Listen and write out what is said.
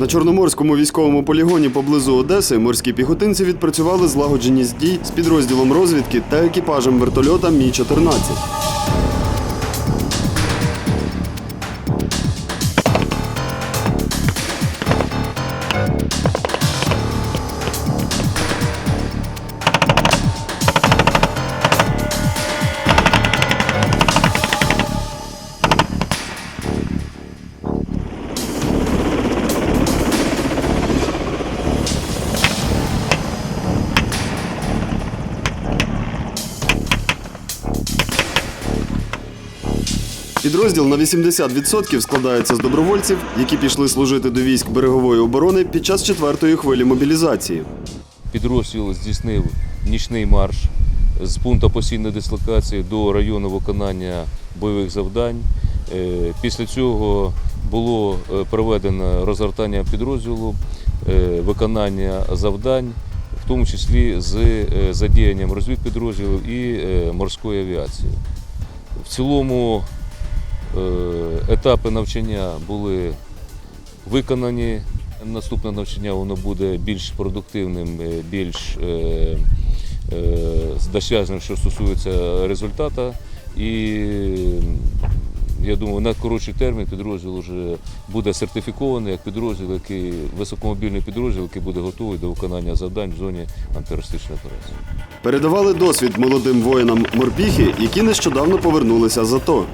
На Чорноморському військовому полігоні поблизу Одеси морські піхотинці відпрацювали злагодженість дій з підрозділом розвідки та екіпажем вертольота Мі 14 Підрозділ на 80% складається з добровольців, які пішли служити до військ берегової оборони під час четвертої хвилі мобілізації. Підрозділ здійснив нічний марш з пункту постійної дислокації до району виконання бойових завдань. Е, Після цього було е, проведено розгортання підрозділу, е, виконання завдань, в тому числі з задіянням розвідпідрозділів і морської авіації. В цілому етапи навчання були виконані. Наступне навчання воно буде більш продуктивним, е, більш е, е, досяжним, що стосується результату. І я думаю, на коротший термін підрозділ вже буде сертифікований як підрозділ, який високомобільний підрозділ, який буде готовий до виконання завдань в зоні антитерористичної операції. Передавали досвід молодим воїнам морпіхи, які нещодавно повернулися з АТО.